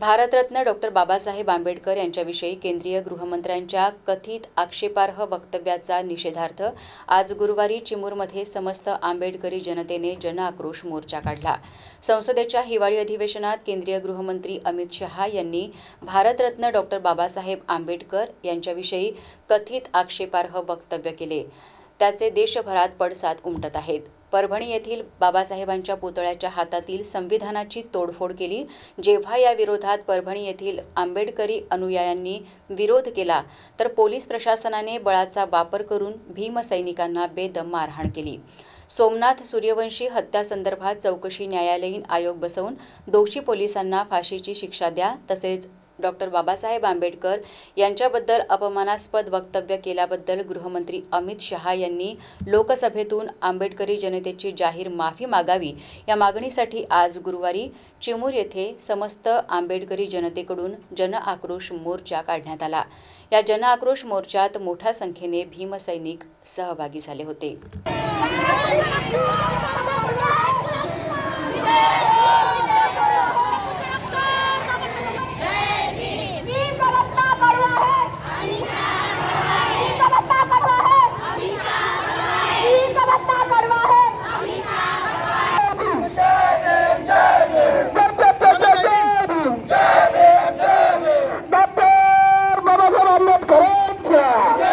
Bharat Ratna doctor Babasaheb Ambedkar यांच्याविषयी केंद्रीय गृहमंत्र्यांच्या कथित आक्षेपार्ह वक्तव्याचा निषेधार्थ आज गुरुवारी चिमूरमध्ये समस्त आंबेडकरी जनतेने जनआक्रोश मोर्चा काढला. संसदेच्या हिवाळी अधिवेशनात केंद्रीय गृहमंत्री अमित शहा यांनी भारतरत्न डॉक्टर बाबासाहेब आंबेडकर यांच्याविषयी कथित आक्षेपार्ह वक्तव्य केले. त्याचे देशभरात पडसाद उमटत आहेत. परभणी येथील बाबासाहेबांच्या पुतळ्याच्या हातातील संविधानाची तोडफोड केली जेव्हा या विरोधात परभणी येथील आंबेडकरी अनुयायांनी विरोध केला तर पोलीस प्रशासनाने बळाचा वापर करून भीमसैनिकांना बेदम मारहाण केली. सोमनाथ सूर्यवंशी हत्यासंदर्भात चौकशी न्यायालयीन आयोग बसवून दोषी पोलिसांना फाशीची शिक्षा द्या तसेच डॉक्टर बाबासाहेब आंबेडकर यांच्याबद्दल अपमानास्पद वक्तव्य केल्याबद्दल गृहमंत्री अमित शहा यांनी लोकसभेतून आंबेडकरी जनतेची जाहीर माफी मागावी या मागणीसाठी आज गुरुवारी चिमूर येथे समस्त आंबेडकरी जनतेकडून जनआक्रोश मोर्चा काढण्यात आला. या जनआक्रोश मोर्चात मोठ्या संख्येने भीमसैनिक सहभागी झाले होते. बाबासाहेब